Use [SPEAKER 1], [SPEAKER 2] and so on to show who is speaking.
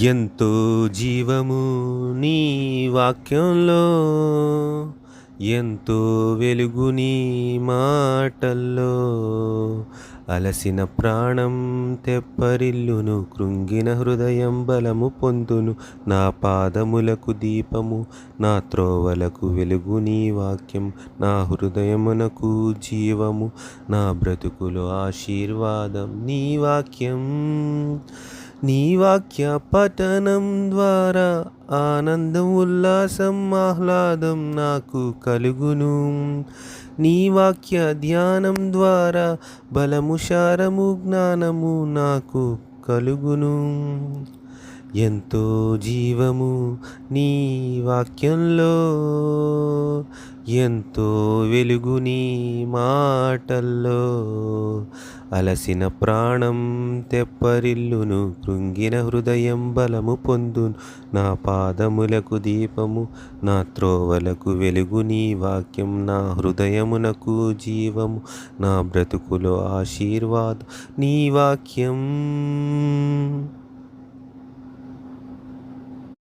[SPEAKER 1] ఎంతో జీవము నీ వాక్యంలో ఎంతో వెలుగు నీ మాటల్లో. అలసిన ప్రాణం తెప్పరిల్లును కృంగిన హృదయం బలము పొందును. నా పాదములకు దీపము నా త్రోవలకు వెలుగు నీ వాక్యం. నా హృదయమునకు జీవము నా బ్రతుకులో ఆశీర్వాదం నీ వాక్యం. నీ వాక్య పఠనం ద్వారా ఆనందం ఉల్లాసం ఆహ్లాదం నాకు కలుగును. నీ వాక్య ధ్యానం ద్వారా బలము శారము జ్ఞానము నాకు కలుగును. ఎంతో జీవము నీ వాక్యంలో ఎంతో వెలుగు నీ మాటల్లో. అలసిన ప్రాణం తెప్పరిల్లును కృంగిన హృదయం బలము పొందును. నా పాదములకు దీపము నా త్రోవలకు వెలుగు నీ వాక్యం. నా హృదయమునకు జీవము నా బ్రతుకులో ఆశీర్వాదం నీ వాక్యం.